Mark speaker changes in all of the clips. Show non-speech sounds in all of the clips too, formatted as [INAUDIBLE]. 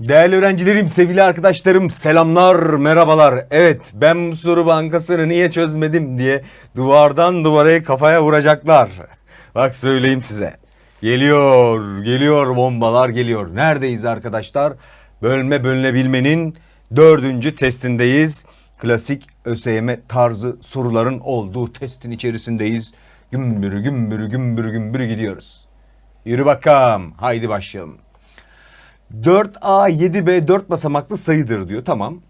Speaker 1: Değerli öğrencilerim, sevgili arkadaşlarım, selamlar, merhabalar. Evet, ben bu soru bankasını niye çözmedim diye duvardan duvara kafaya vuracaklar. Bak söyleyeyim size. Geliyor, geliyor bombalar geliyor. Neredeyiz arkadaşlar? Bölme bölünebilmenin dördüncü testindeyiz. Klasik ÖSYM tarzı soruların olduğu testin içerisindeyiz. Gümbürü gümbürü gümbürü gümbürü gidiyoruz. Yürü bakalım. Haydi başlayalım. 4A 7B 4 basamaklı sayıdır diyor. Tamam.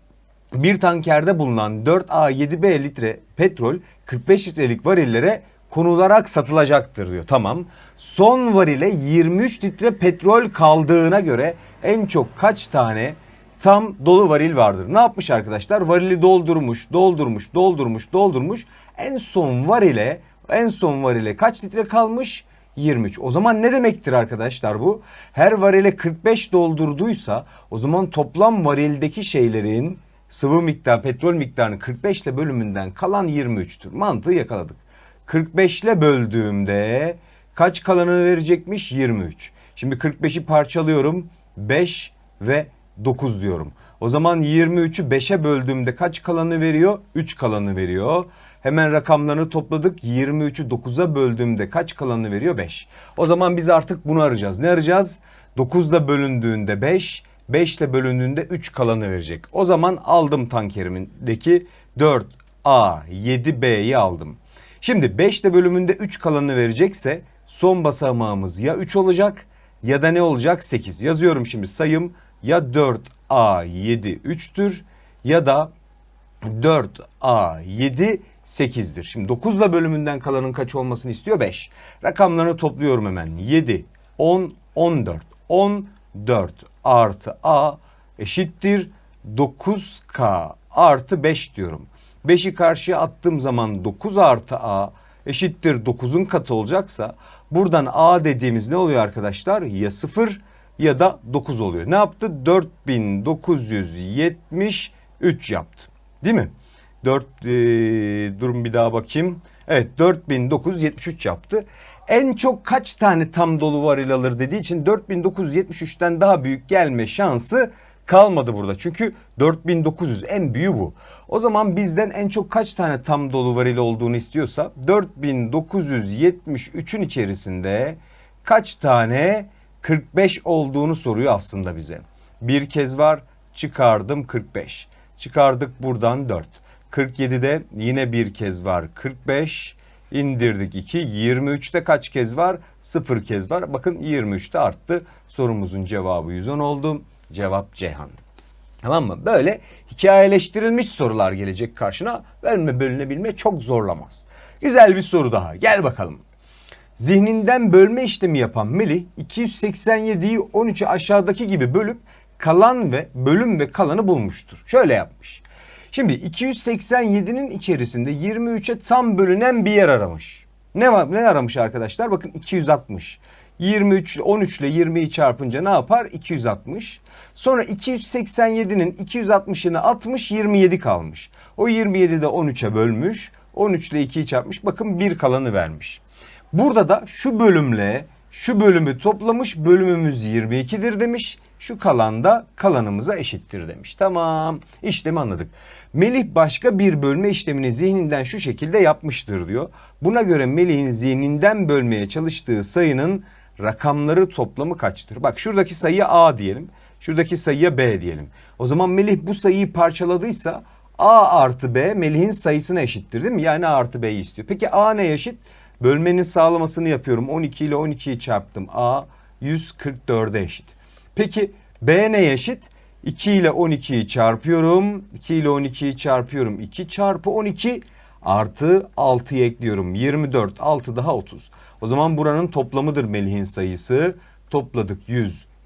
Speaker 1: Bir tankerde bulunan 4A 7B litre petrol 45 litrelik varillere konularak satılacaktır diyor. Tamam. Son varile 23 litre petrol kaldığına göre en çok kaç tane tam dolu varil vardır? Ne yapmış arkadaşlar? Varili doldurmuş, doldurmuş, doldurmuş, doldurmuş. En son varile, en son varile kaç litre kalmış? 23. O zaman ne demektir arkadaşlar bu? Her varile 45 doldurduysa o zaman toplam varildeki şeylerin sıvı miktar, petrol miktarını 45 ile bölümünden kalan 23'tür. Mantığı yakaladık. 45 ile böldüğümde kaç kalanını verecekmiş? 23. Şimdi 45'i parçalıyorum. 5 ve 9 diyorum. O zaman 23'ü 5'e böldüğümde kaç kalanı veriyor? 3 kalanı veriyor. Hemen rakamlarını topladık. 23'ü 9'a böldüğümde kaç kalanı veriyor? 5. O zaman biz artık bunu arayacağız. Ne arayacağız? 9 ile bölündüğünde 5, 5 ile bölündüğünde 3 kalanı verecek. O zaman aldım tankerimdeki 4A, 7B'yi aldım. Şimdi 5 ile bölümünde 3 kalanı verecekse son basamağımız ya 3 olacak ya da ne olacak? 8. Yazıyorum şimdi sayım ya 4A 7 3'tür ya da 4A 7 8'dir. Şimdi 9 ile bölümünden kalanın kaç olmasını istiyor? 5. Rakamlarını topluyorum hemen. 7, 10, 14. 14 artı A eşittir 9K artı 5 diyorum. 5'i karşıya attığım zaman 9 artı A eşittir 9'un katı olacaksa buradan A dediğimiz ne oluyor arkadaşlar? Ya 0 ya da 9 oluyor. Ne yaptı? 4973 yaptı. Değil mi? 4 e, durum bir daha bakayım. Evet 4973 yaptı. En çok kaç tane tam dolu varil alır dediği için 4973'ten daha büyük gelme şansı kalmadı burada. Çünkü 4900 en büyüğü bu. O zaman bizden en çok kaç tane tam dolu varil olduğunu istiyorsa 4973'ün içerisinde kaç tane 45 olduğunu soruyor aslında bize. Bir kez var çıkardım 45. Çıkardık buradan 4. 47'de yine bir kez var 45. indirdik 2. 23'te kaç kez var? 0 kez var. Bakın 23'te arttı. Sorumuzun cevabı 110 oldu. Cevap Ceyhan. Tamam mı? Böyle hikayeleştirilmiş sorular gelecek karşına. Bölme bölünebilme çok zorlamaz. Güzel bir soru daha. Gel bakalım. Zihninden bölme işlemi yapan Melih 287'yi 13'ü aşağıdaki gibi bölüp kalan ve bölüm ve kalanı bulmuştur. Şöyle yapmış. Şimdi 287'nin içerisinde 23'e tam bölünen bir yer aramış. Ne var? Ne aramış arkadaşlar? Bakın 260. 23 13 ile 20'yi çarpınca ne yapar? 260. Sonra 287'nin 260'ını atmış 27 kalmış. O 27'de 13'e bölmüş. 13 ile 2'yi çarpmış. Bakın bir kalanı vermiş. Burada da şu bölümle şu bölümü toplamış bölümümüz 22'dir demiş. Şu kalan da kalanımıza eşittir demiş. Tamam işlemi anladık. Melih başka bir bölme işlemini zihninden şu şekilde yapmıştır diyor. Buna göre Melih'in zihninden bölmeye çalıştığı sayının rakamları toplamı kaçtır? Bak şuradaki sayıya A diyelim. Şuradaki sayıya B diyelim. O zaman Melih bu sayıyı parçaladıysa A artı B Melih'in sayısına eşittir değil mi? Yani A artı B'yi istiyor. Peki A ne eşit? Bölmenin sağlamasını yapıyorum. 12 ile 12'yi çarptım. A 144'e eşit. Peki B ne eşit? 2 ile 12'yi çarpıyorum. 2 ile 12'yi çarpıyorum. 2 çarpı 12 artı 6'yı ekliyorum. 24 6 daha 30. O zaman buranın toplamıdır Melih'in sayısı. Topladık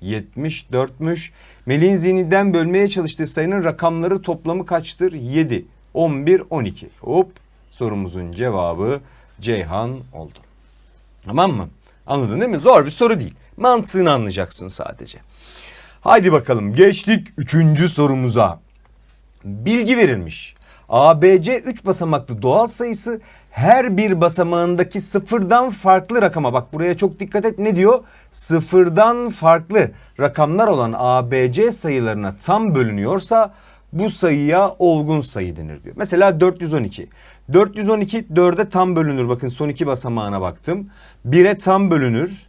Speaker 1: 174'müş. Melih'in zihninden bölmeye çalıştığı sayının rakamları toplamı kaçtır? 7, 11, 12. Hop sorumuzun cevabı Ceyhan oldu. Tamam mı? Anladın değil mi? Zor bir soru değil. Mantığını anlayacaksın sadece. Haydi bakalım geçtik üçüncü sorumuza. Bilgi verilmiş. ABC 3 basamaklı doğal sayısı her bir basamağındaki sıfırdan farklı rakama bak buraya çok dikkat et ne diyor? Sıfırdan farklı rakamlar olan ABC sayılarına tam bölünüyorsa bu sayıya olgun sayı denir diyor. Mesela 412. 412 4'e tam bölünür. Bakın son iki basamağına baktım. 1'e tam bölünür.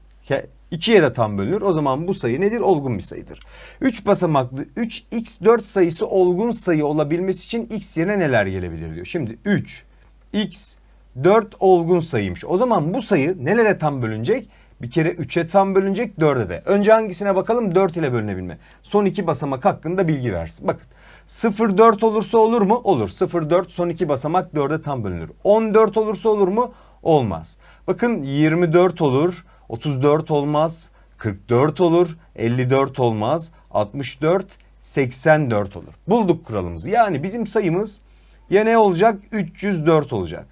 Speaker 1: 2'ye de tam bölünür. O zaman bu sayı nedir? Olgun bir sayıdır. 3 basamaklı 3x4 sayısı olgun sayı olabilmesi için x yerine neler gelebilir diyor. Şimdi 3, x, 4 olgun sayıymış. O zaman bu sayı nelere tam bölünecek? Bir kere 3'e tam bölünecek 4'e de. Önce hangisine bakalım? 4 ile bölünebilme. Son iki basamak hakkında bilgi versin. Bakın 0 4 olursa olur mu? Olur. 0 4 son iki basamak 4'e tam bölünür. 14 olursa olur mu? Olmaz. Bakın 24 olur. 34 olmaz. 44 olur. 54 olmaz. 64 84 olur. Bulduk kuralımızı. Yani bizim sayımız ya ne olacak? 304 olacak.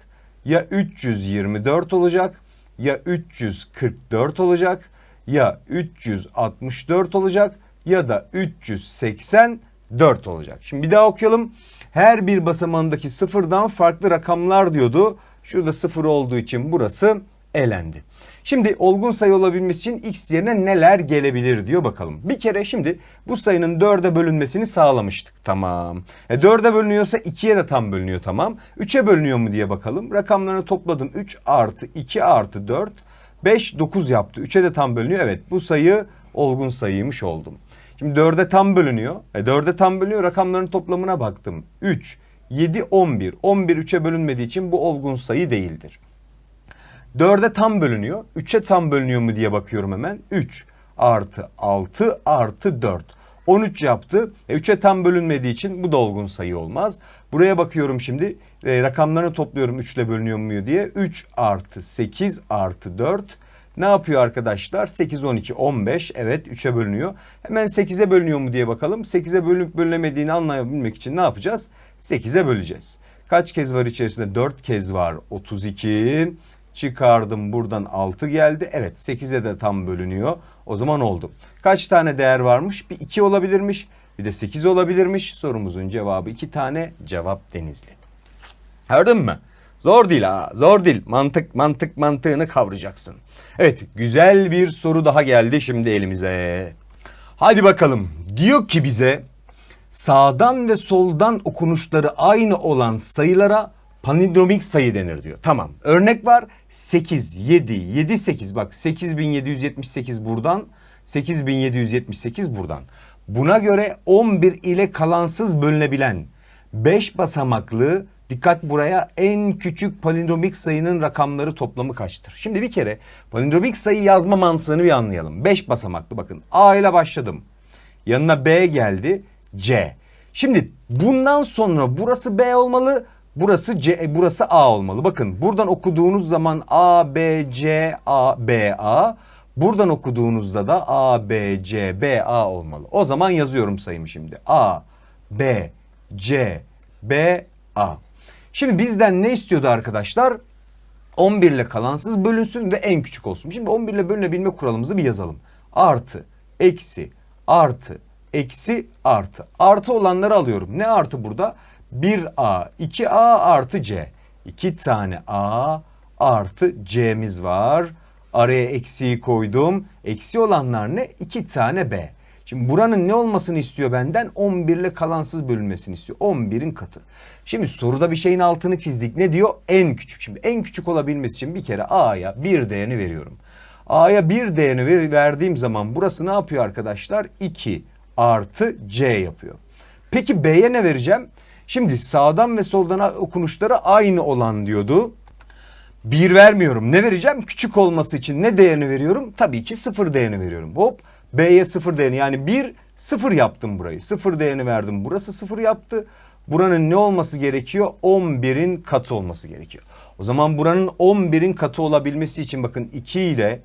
Speaker 1: Ya 324 olacak. Ya 344 olacak. Ya 364 olacak. Ya da 384 olacak. Şimdi bir daha okuyalım. Her bir basamağındaki sıfırdan farklı rakamlar diyordu. Şurada sıfır olduğu için burası elendi. Şimdi olgun sayı olabilmesi için x yerine neler gelebilir diyor bakalım. Bir kere şimdi bu sayının 4'e bölünmesini sağlamıştık. Tamam. E 4'e bölünüyorsa 2'ye de tam bölünüyor tamam. 3'e bölünüyor mu diye bakalım. Rakamlarını topladım. 3 artı 2 artı 4. 5 9 yaptı. 3'e de tam bölünüyor. Evet bu sayı olgun sayıymış oldum. Şimdi 4'e tam bölünüyor. E 4'e tam bölünüyor. Rakamların toplamına baktım. 3, 7, 11. 11 3'e bölünmediği için bu olgun sayı değildir. 4'e tam bölünüyor. 3'e tam bölünüyor mu diye bakıyorum hemen. 3 artı 6 artı 4. 13 yaptı. E, 3'e tam bölünmediği için bu da olgun sayı olmaz. Buraya bakıyorum şimdi. E, rakamlarını topluyorum 3 ile bölünüyor mu diye. 3 artı 8 artı 4. Ne yapıyor arkadaşlar? 8, 12, 15. Evet 3'e bölünüyor. Hemen 8'e bölünüyor mu diye bakalım. 8'e bölünüp bölünemediğini anlayabilmek için ne yapacağız? 8'e böleceğiz. Kaç kez var içerisinde? 4 kez var. 32. Çıkardım buradan 6 geldi. Evet 8'e de tam bölünüyor. O zaman oldu. Kaç tane değer varmış? Bir 2 olabilirmiş. Bir de 8 olabilirmiş. Sorumuzun cevabı 2 tane. Cevap Denizli. Gördün mü? Zor değil ha. Zor değil. Mantık mantık mantığını kavrayacaksın. Evet güzel bir soru daha geldi şimdi elimize. Hadi bakalım. Diyor ki bize sağdan ve soldan okunuşları aynı olan sayılara palindromik sayı denir diyor. Tamam. Örnek var. 8, 7, 7, 8. Bak 8778 buradan. 8778 buradan. Buna göre 11 ile kalansız bölünebilen 5 basamaklı dikkat buraya en küçük palindromik sayının rakamları toplamı kaçtır? Şimdi bir kere palindromik sayı yazma mantığını bir anlayalım. 5 basamaklı bakın. A ile başladım. Yanına B geldi. C. Şimdi bundan sonra burası B olmalı. Burası C, e, burası A olmalı. Bakın buradan okuduğunuz zaman A, B, C, A, B, A. Buradan okuduğunuzda da A, B, C, B, A olmalı. O zaman yazıyorum sayımı şimdi. A, B, C, B, A. Şimdi bizden ne istiyordu arkadaşlar? 11 ile kalansız bölünsün ve en küçük olsun. Şimdi 11 ile bölünebilme kuralımızı bir yazalım. Artı, eksi, artı, eksi, artı. Artı olanları alıyorum. Ne artı burada? 1A, 2A artı C. 2 tane A artı C'miz var. Araya eksiği koydum. Eksi olanlar ne? 2 tane B. Şimdi buranın ne olmasını istiyor benden? 11 ile kalansız bölünmesini istiyor. 11'in katı. Şimdi soruda bir şeyin altını çizdik. Ne diyor? En küçük. Şimdi en küçük olabilmesi için bir kere A'ya bir değerini veriyorum. A'ya bir değerini ver, verdiğim zaman burası ne yapıyor arkadaşlar? 2 artı C yapıyor. Peki B'ye ne vereceğim? Şimdi sağdan ve soldan okunuşları aynı olan diyordu. Bir vermiyorum. Ne vereceğim? Küçük olması için ne değerini veriyorum? Tabii ki sıfır değerini veriyorum. Hop B'ye sıfır değerini yani bir sıfır yaptım burayı. Sıfır değerini verdim. Burası sıfır yaptı. Buranın ne olması gerekiyor? 11'in katı olması gerekiyor. O zaman buranın 11'in katı olabilmesi için bakın 2 ile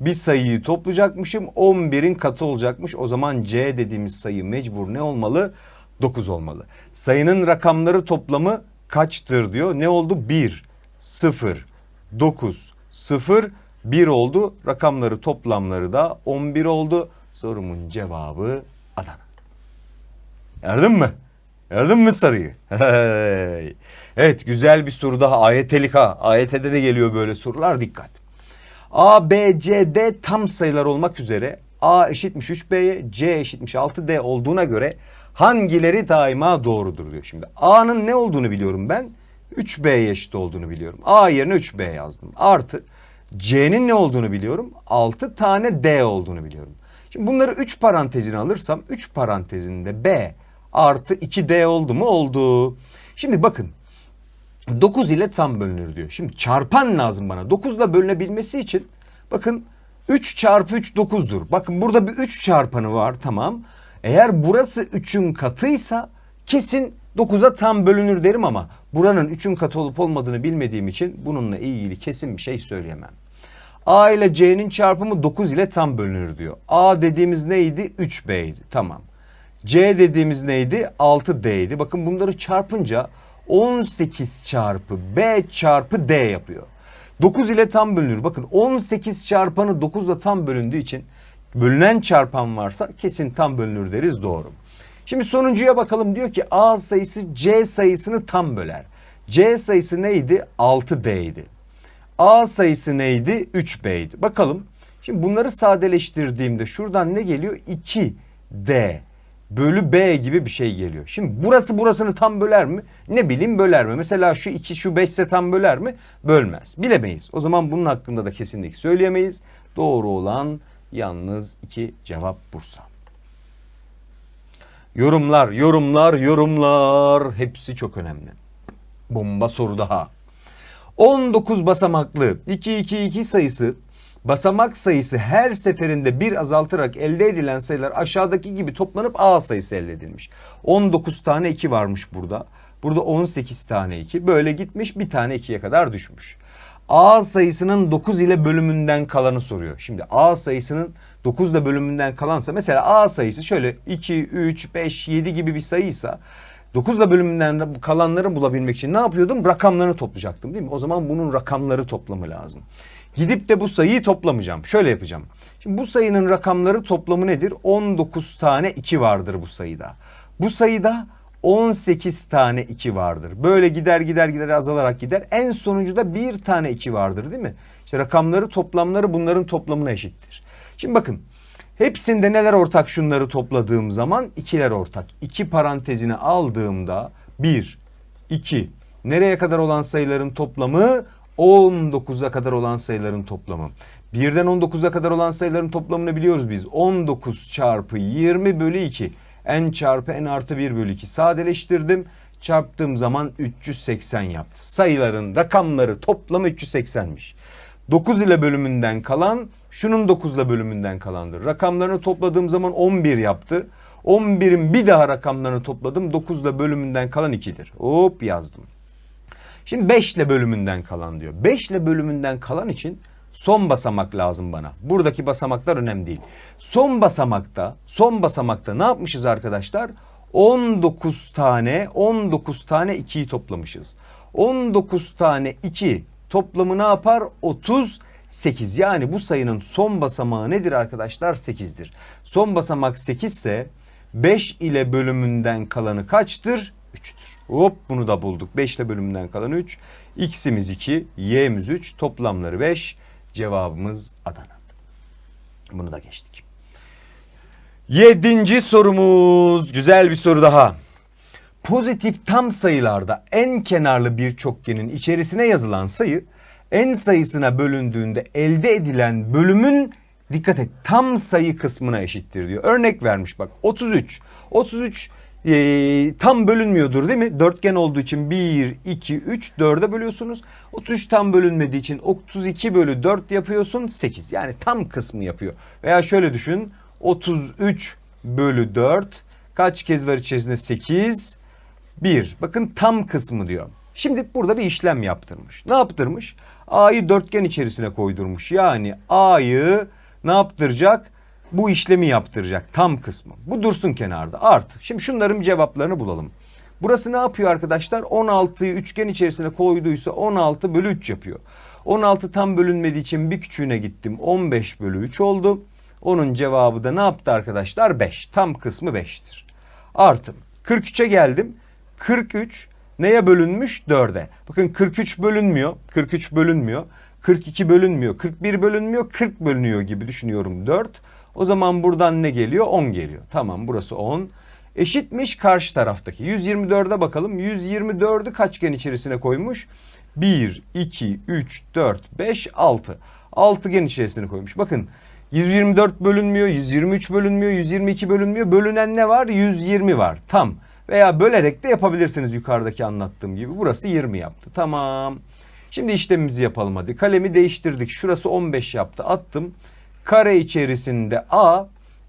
Speaker 1: bir sayıyı toplayacakmışım. 11'in katı olacakmış. O zaman C dediğimiz sayı mecbur ne olmalı? 9 olmalı. Sayının rakamları toplamı kaçtır diyor. Ne oldu? 1, 0, 9, 0, 1 oldu. Rakamları toplamları da 11 oldu. Sorumun cevabı Adana. Mü? Gördün mü soruyu? Hey. evet güzel bir soru daha. Ayetelik ha. AYT'de de geliyor böyle sorular. Dikkat. A, B, C, D tam sayılar olmak üzere A eşitmiş 3B'ye, C eşitmiş 6D olduğuna göre hangileri daima doğrudur diyor. Şimdi A'nın ne olduğunu biliyorum ben. 3B'ye eşit olduğunu biliyorum. A yerine 3B yazdım. Artı C'nin ne olduğunu biliyorum. 6 tane D olduğunu biliyorum. Şimdi bunları 3 parantezine alırsam 3 parantezinde B artı 2D oldu mu? Oldu. Şimdi bakın 9 ile tam bölünür diyor. Şimdi çarpan lazım bana. 9 ile bölünebilmesi için bakın 3 çarpı 3 9'dur. Bakın burada bir 3 çarpanı var tamam. Eğer burası 3'ün katıysa kesin 9'a tam bölünür derim ama buranın 3'ün katı olup olmadığını bilmediğim için bununla ilgili kesin bir şey söyleyemem. A ile C'nin çarpımı 9 ile tam bölünür diyor. A dediğimiz neydi? 3B'ydi. Tamam. C dediğimiz neydi? 6D'ydi. Bakın bunları çarpınca 18 çarpı B çarpı D yapıyor. 9 ile tam bölünür. Bakın 18 çarpanı 9 ile tam bölündüğü için bölünen çarpan varsa kesin tam bölünür deriz doğru. Şimdi sonuncuya bakalım diyor ki A sayısı C sayısını tam böler. C sayısı neydi? 6D'ydi. A sayısı neydi? 3B'ydi. Bakalım. Şimdi bunları sadeleştirdiğimde şuradan ne geliyor? 2D bölü B gibi bir şey geliyor. Şimdi burası burasını tam böler mi? Ne bileyim böler mi? Mesela şu 2 şu 5 ise tam böler mi? Bölmez. Bilemeyiz. O zaman bunun hakkında da kesinlikle söyleyemeyiz. Doğru olan yalnız 2 cevap Bursa. Yorumlar, yorumlar, yorumlar hepsi çok önemli. Bomba soru daha. 19 basamaklı 222 sayısı basamak sayısı her seferinde bir azaltırarak elde edilen sayılar aşağıdaki gibi toplanıp A sayısı elde edilmiş. 19 tane 2 varmış burada. Burada 18 tane 2. Böyle gitmiş bir tane 2'ye kadar düşmüş. A sayısının 9 ile bölümünden kalanı soruyor. Şimdi A sayısının 9 ile bölümünden kalansa mesela A sayısı şöyle 2, 3, 5, 7 gibi bir sayıysa 9 ile bölümünden kalanları bulabilmek için ne yapıyordum? Rakamlarını toplayacaktım değil mi? O zaman bunun rakamları toplamı lazım. Gidip de bu sayıyı toplamayacağım. Şöyle yapacağım. Şimdi bu sayının rakamları toplamı nedir? 19 tane 2 vardır bu sayıda. Bu sayıda 18 tane 2 vardır. Böyle gider gider gider azalarak gider. En sonuncuda bir tane 2 vardır değil mi? İşte rakamları toplamları bunların toplamına eşittir. Şimdi bakın hepsinde neler ortak şunları topladığım zaman ikiler ortak. 2 parantezini aldığımda 1, 2 nereye kadar olan sayıların toplamı 19'a kadar olan sayıların toplamı. Birden 19'a kadar olan sayıların toplamını biliyoruz biz. 19 çarpı 20 bölü 2. n çarpı n artı 1 bölü 2. Sadeleştirdim. Çarptığım zaman 380 yaptı. Sayıların rakamları toplamı 380'miş. 9 ile bölümünden kalan şunun 9 ile bölümünden kalandır. Rakamlarını topladığım zaman 11 yaptı. 11'in bir daha rakamlarını topladım. 9 ile bölümünden kalan 2'dir. Hop yazdım. Şimdi 5 ile bölümünden kalan diyor. 5 ile bölümünden kalan için son basamak lazım bana. Buradaki basamaklar önemli değil. Son basamakta, son basamakta ne yapmışız arkadaşlar? 19 tane, 19 tane 2'yi toplamışız. 19 tane 2 toplamı ne yapar? 38. Yani bu sayının son basamağı nedir arkadaşlar? 8'dir. Son basamak 8 ise 5 ile bölümünden kalanı kaçtır? 3'tür. Hop bunu da bulduk. 5 ile bölümünden kalan 3. X'imiz 2, Y'miz 3. Toplamları 5. Cevabımız Adana. Bunu da geçtik. Yedinci sorumuz. Güzel bir soru daha. Pozitif tam sayılarda en kenarlı bir çokgenin içerisine yazılan sayı en sayısına bölündüğünde elde edilen bölümün dikkat et tam sayı kısmına eşittir diyor. Örnek vermiş bak 33. 33 e, tam bölünmüyordur değil mi? Dörtgen olduğu için 1, 2, 3, 4'e bölüyorsunuz. 33 tam bölünmediği için 32 bölü 4 yapıyorsun 8. Yani tam kısmı yapıyor. Veya şöyle düşün 33 bölü 4 kaç kez var içerisinde 8, 1. Bakın tam kısmı diyor. Şimdi burada bir işlem yaptırmış. Ne yaptırmış? A'yı dörtgen içerisine koydurmuş. Yani A'yı ne yaptıracak? Bu işlemi yaptıracak tam kısmı. Bu dursun kenarda artık. Şimdi şunların cevaplarını bulalım. Burası ne yapıyor arkadaşlar? 16'yı üçgen içerisine koyduysa 16 bölü 3 yapıyor. 16 tam bölünmediği için bir küçüğüne gittim. 15 bölü 3 oldu. Onun cevabı da ne yaptı arkadaşlar? 5. Tam kısmı 5'tir. Artı 43'e geldim. 43 neye bölünmüş? 4'e. Bakın 43 bölünmüyor. 43 bölünmüyor. 42 bölünmüyor. 41 bölünmüyor. 40 bölünüyor gibi düşünüyorum 4. O zaman buradan ne geliyor? 10 geliyor. Tamam burası 10. Eşitmiş karşı taraftaki. 124'e bakalım. 124'ü kaçgen içerisine koymuş? 1, 2, 3, 4, 5, 6. Altıgen içerisine koymuş. Bakın 124 bölünmüyor, 123 bölünmüyor, 122 bölünmüyor. Bölünen ne var? 120 var. Tam. Veya bölerek de yapabilirsiniz yukarıdaki anlattığım gibi. Burası 20 yaptı. Tamam. Şimdi işlemimizi yapalım hadi. Kalemi değiştirdik. Şurası 15 yaptı. Attım. Kare içerisinde A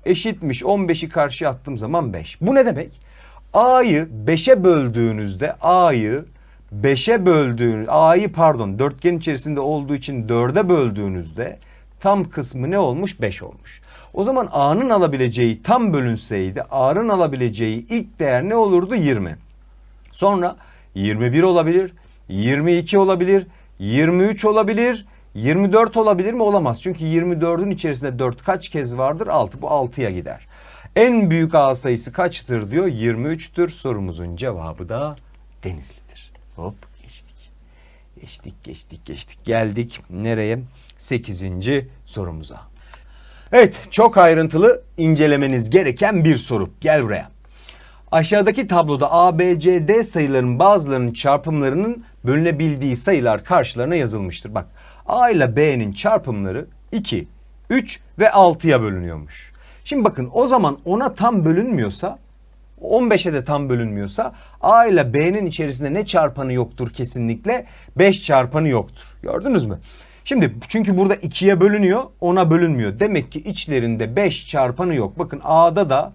Speaker 1: eşitmiş 15'i karşıya attığım zaman 5. Bu ne demek? A'yı 5'e böldüğünüzde A'yı 5'e böldüğünüz A'yı pardon dörtgen içerisinde olduğu için 4'e böldüğünüzde tam kısmı ne olmuş? 5 olmuş. O zaman A'nın alabileceği tam bölünseydi A'nın alabileceği ilk değer ne olurdu? 20. Sonra 21 olabilir, 22 olabilir, 23 olabilir, 24 olabilir mi? Olamaz. Çünkü 24'ün içerisinde 4 kaç kez vardır? 6. Bu 6'ya gider. En büyük A sayısı kaçtır diyor? 23'tür. Sorumuzun cevabı da Denizli'dir. Hop geçtik. Geçtik, geçtik, geçtik. Geldik nereye? 8. sorumuza. Evet, çok ayrıntılı incelemeniz gereken bir soru. Gel buraya. Aşağıdaki tabloda A, B, C, D sayılarının bazılarının çarpımlarının bölünebildiği sayılar karşılarına yazılmıştır. Bak A ile B'nin çarpımları 2, 3 ve 6'ya bölünüyormuş. Şimdi bakın o zaman ona tam bölünmüyorsa 15'e de tam bölünmüyorsa A ile B'nin içerisinde ne çarpanı yoktur kesinlikle? 5 çarpanı yoktur. Gördünüz mü? Şimdi çünkü burada 2'ye bölünüyor, ona bölünmüyor. Demek ki içlerinde 5 çarpanı yok. Bakın A'da da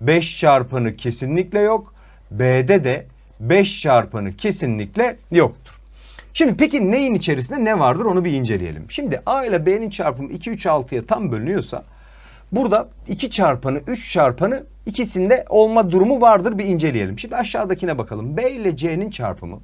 Speaker 1: 5 çarpanı kesinlikle yok. B'de de 5 çarpanı kesinlikle yoktur. Şimdi peki neyin içerisinde ne vardır onu bir inceleyelim. Şimdi A ile B'nin çarpımı 2, 3, 6'ya tam bölünüyorsa burada 2 çarpanı, 3 çarpanı ikisinde olma durumu vardır bir inceleyelim. Şimdi aşağıdakine bakalım. B ile C'nin çarpımı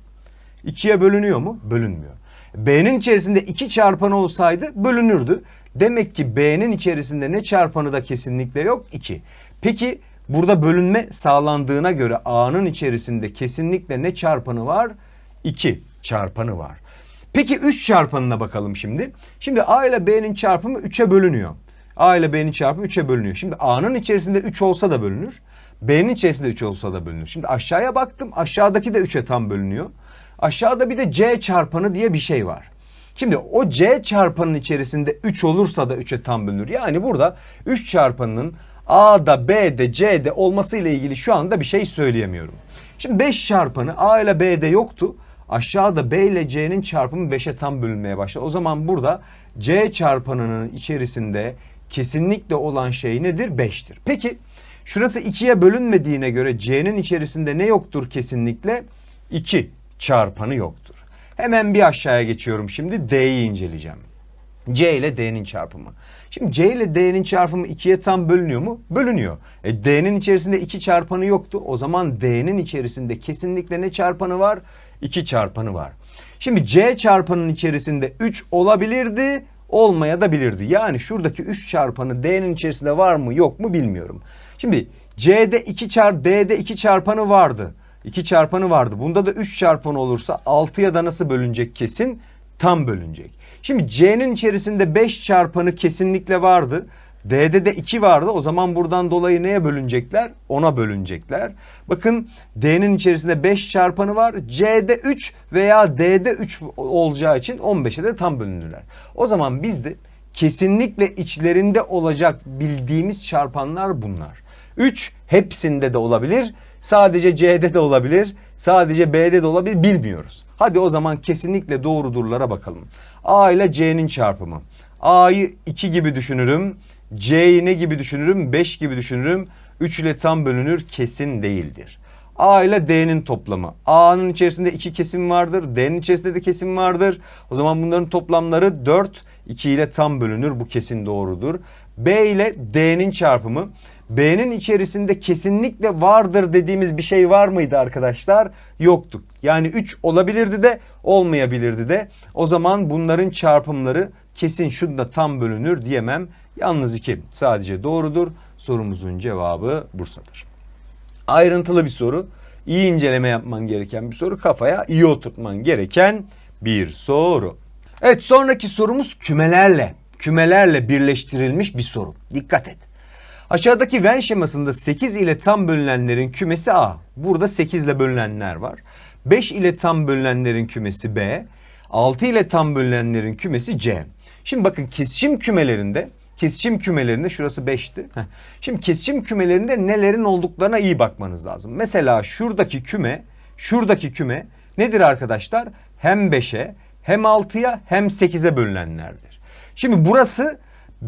Speaker 1: 2'ye bölünüyor mu? Bölünmüyor. B'nin içerisinde 2 çarpanı olsaydı bölünürdü. Demek ki B'nin içerisinde ne çarpanı da kesinlikle yok? 2. Peki burada bölünme sağlandığına göre A'nın içerisinde kesinlikle ne çarpanı var? 2 çarpanı var. Peki 3 çarpanına bakalım şimdi. Şimdi A ile B'nin çarpımı 3'e bölünüyor. A ile B'nin çarpımı 3'e bölünüyor. Şimdi A'nın içerisinde 3 olsa da bölünür. B'nin içerisinde 3 olsa da bölünür. Şimdi aşağıya baktım. Aşağıdaki de 3'e tam bölünüyor. Aşağıda bir de C çarpanı diye bir şey var. Şimdi o C çarpanın içerisinde 3 olursa da 3'e tam bölünür. Yani burada 3 çarpanının A'da, B'de, C'de olmasıyla ilgili şu anda bir şey söyleyemiyorum. Şimdi 5 çarpanı A ile B'de yoktu. Aşağıda B ile C'nin çarpımı 5'e tam bölünmeye başladı. O zaman burada C çarpanının içerisinde kesinlikle olan şey nedir? 5'tir. Peki şurası 2'ye bölünmediğine göre C'nin içerisinde ne yoktur kesinlikle? 2 çarpanı yoktur. Hemen bir aşağıya geçiyorum şimdi D'yi inceleyeceğim. C ile D'nin çarpımı. Şimdi C ile D'nin çarpımı 2'ye tam bölünüyor mu? Bölünüyor. E, D'nin içerisinde 2 çarpanı yoktu. O zaman D'nin içerisinde kesinlikle ne çarpanı var? 2 çarpanı var. Şimdi C çarpanın içerisinde 3 olabilirdi, olmaya da bilirdi. Yani şuradaki 3 çarpanı D'nin içerisinde var mı yok mu bilmiyorum. Şimdi C'de 2 çarp D'de 2 çarpanı vardı. 2 çarpanı vardı. Bunda da 3 çarpanı olursa 6'ya da nasıl bölünecek kesin? Tam bölünecek. Şimdi C'nin içerisinde 5 çarpanı kesinlikle vardı. D'de de 2 vardı. O zaman buradan dolayı neye bölünecekler? 10'a bölünecekler. Bakın D'nin içerisinde 5 çarpanı var. C'de 3 veya D'de 3 olacağı için 15'e de tam bölünürler. O zaman biz de kesinlikle içlerinde olacak bildiğimiz çarpanlar bunlar. 3 hepsinde de olabilir. Sadece C'de de olabilir. Sadece B'de de olabilir. Bilmiyoruz. Hadi o zaman kesinlikle doğrudurlara bakalım. A ile C'nin çarpımı. A'yı 2 gibi düşünürüm. C'yi ne gibi düşünürüm? 5 gibi düşünürüm. 3 ile tam bölünür kesin değildir. A ile D'nin toplamı. A'nın içerisinde 2 kesim vardır. D'nin içerisinde de kesim vardır. O zaman bunların toplamları 4. 2 ile tam bölünür. Bu kesin doğrudur. B ile D'nin çarpımı. B'nin içerisinde kesinlikle vardır dediğimiz bir şey var mıydı arkadaşlar? Yoktu. Yani 3 olabilirdi de olmayabilirdi de. O zaman bunların çarpımları kesin şunda tam bölünür diyemem. Yalnız 2 sadece doğrudur. Sorumuzun cevabı Bursa'dır. Ayrıntılı bir soru. İyi inceleme yapman gereken bir soru. Kafaya iyi oturtman gereken bir soru. Evet sonraki sorumuz kümelerle. Kümelerle birleştirilmiş bir soru. Dikkat et. Aşağıdaki Venn şemasında 8 ile tam bölünenlerin kümesi A. Burada 8 ile bölünenler var. 5 ile tam bölünenlerin kümesi B. 6 ile tam bölünenlerin kümesi C. Şimdi bakın kesişim kümelerinde kesişim kümelerinde şurası 5'ti. Heh. Şimdi kesişim kümelerinde nelerin olduklarına iyi bakmanız lazım. Mesela şuradaki küme, şuradaki küme nedir arkadaşlar? Hem 5'e, hem 6'ya, hem 8'e bölünenlerdir. Şimdi burası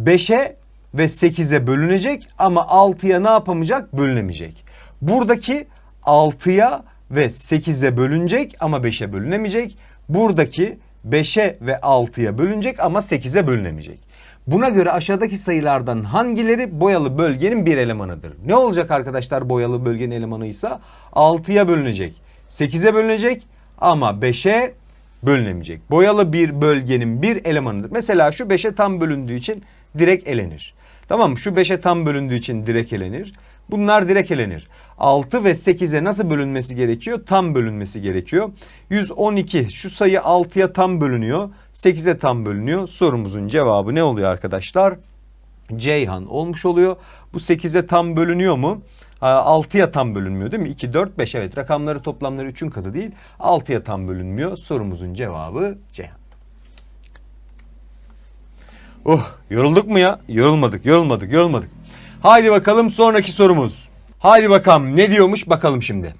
Speaker 1: 5'e ve 8'e bölünecek ama 6'ya ne yapamayacak? Bölünemeyecek. Buradaki 6'ya ve 8'e bölünecek ama 5'e bölünemeyecek. Buradaki 5'e ve 6'ya bölünecek ama 8'e bölünemeyecek. Buna göre aşağıdaki sayılardan hangileri boyalı bölgenin bir elemanıdır? Ne olacak arkadaşlar boyalı bölgenin elemanıysa? 6'ya bölünecek, 8'e bölünecek ama 5'e bölünemeyecek. Boyalı bir bölgenin bir elemanıdır. Mesela şu 5'e tam bölündüğü için direkt elenir. Tamam mı? Şu 5'e tam bölündüğü için direkt elenir. Bunlar direkt elenir. 6 ve 8'e nasıl bölünmesi gerekiyor? Tam bölünmesi gerekiyor. 112 şu sayı 6'ya tam bölünüyor. 8'e tam bölünüyor. Sorumuzun cevabı ne oluyor arkadaşlar? Ceyhan olmuş oluyor. Bu 8'e tam bölünüyor mu? 6'ya tam bölünmüyor değil mi? 2, 4, 5 evet rakamları toplamları 3'ün katı değil. 6'ya tam bölünmüyor. Sorumuzun cevabı Ceyhan. Oh yorulduk mu ya? Yorulmadık, yorulmadık, yorulmadık. Haydi bakalım sonraki sorumuz. Haydi bakalım ne diyormuş bakalım şimdi.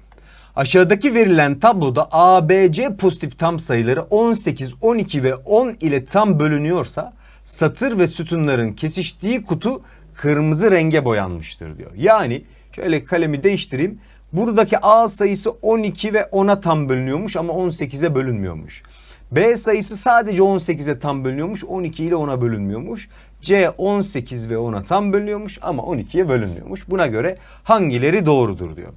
Speaker 1: Aşağıdaki verilen tabloda A, B, C pozitif tam sayıları 18, 12 ve 10 ile tam bölünüyorsa satır ve sütunların kesiştiği kutu kırmızı renge boyanmıştır diyor. Yani şöyle kalemi değiştireyim. Buradaki A sayısı 12 ve 10'a tam bölünüyormuş ama 18'e bölünmüyormuş. B sayısı sadece 18'e tam bölünüyormuş. 12 ile 10'a bölünmüyormuş. C 18 ve 10'a tam bölünüyormuş ama 12'ye bölünmüyormuş. Buna göre hangileri doğrudur diyor.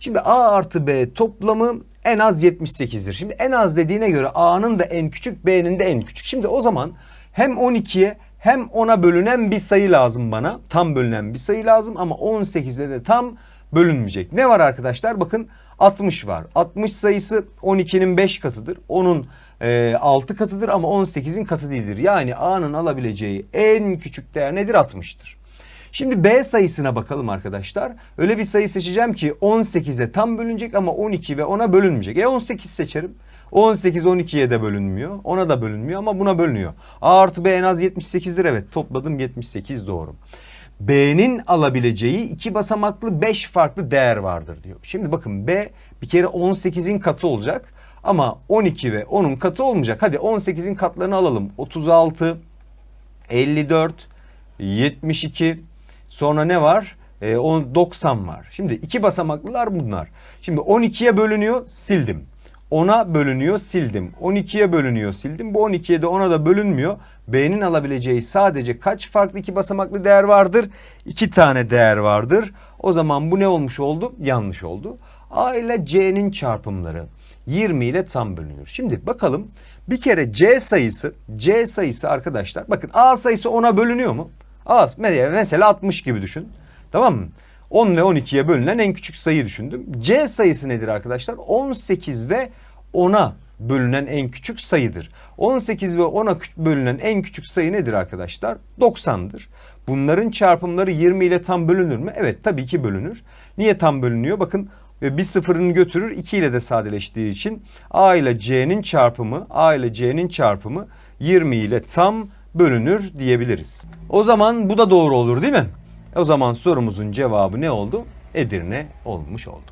Speaker 1: Şimdi A artı B toplamı en az 78'dir. Şimdi en az dediğine göre A'nın da en küçük B'nin de en küçük. Şimdi o zaman hem 12'ye hem 10'a bölünen bir sayı lazım bana. Tam bölünen bir sayı lazım ama 18'de de tam bölünmeyecek. Ne var arkadaşlar? Bakın 60 var. 60 sayısı 12'nin 5 katıdır. Onun e, 6 katıdır ama 18'in katı değildir. Yani A'nın alabileceği en küçük değer nedir? 60'tır. Şimdi B sayısına bakalım arkadaşlar. Öyle bir sayı seçeceğim ki 18'e tam bölünecek ama 12 ve 10'a bölünmeyecek. E 18 seçerim. 18 12'ye de bölünmüyor. 10'a da bölünmüyor ama buna bölünüyor. A artı B en az 78'dir. Evet topladım 78 doğru. B'nin alabileceği iki basamaklı 5 farklı değer vardır diyor. Şimdi bakın B bir kere 18'in katı olacak. Ama 12 ve 10'un katı olmayacak. Hadi 18'in katlarını alalım. 36, 54, 72, sonra ne var? E, 90 var. Şimdi iki basamaklılar bunlar. Şimdi 12'ye bölünüyor sildim. 10'a bölünüyor sildim. 12'ye bölünüyor sildim. Bu 12'ye de 10'a da bölünmüyor. B'nin alabileceği sadece kaç farklı iki basamaklı değer vardır? İki tane değer vardır. O zaman bu ne olmuş oldu? Yanlış oldu. A ile C'nin çarpımları 20 ile tam bölünür. Şimdi bakalım bir kere C sayısı C sayısı arkadaşlar bakın A sayısı 10'a bölünüyor mu? A mesela 60 gibi düşün. Tamam mı? 10 ve 12'ye bölünen en küçük sayı düşündüm. C sayısı nedir arkadaşlar? 18 ve 10'a bölünen en küçük sayıdır. 18 ve 10'a bölünen en küçük sayı nedir arkadaşlar? 90'dır. Bunların çarpımları 20 ile tam bölünür mü? Evet tabii ki bölünür. Niye tam bölünüyor? Bakın bir sıfırını götürür 2 ile de sadeleştiği için A ile C'nin çarpımı A ile C'nin çarpımı 20 ile tam bölünür diyebiliriz. O zaman bu da doğru olur değil mi? O zaman sorumuzun cevabı ne oldu? Edirne olmuş oldu.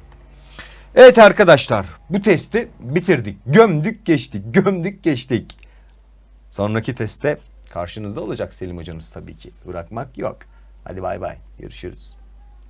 Speaker 1: Evet arkadaşlar bu testi bitirdik. Gömdük geçtik. [LAUGHS] Gömdük geçtik. Sonraki testte karşınızda olacak Selim hocanız tabii ki. Bırakmak yok. Hadi bay bay. Görüşürüz.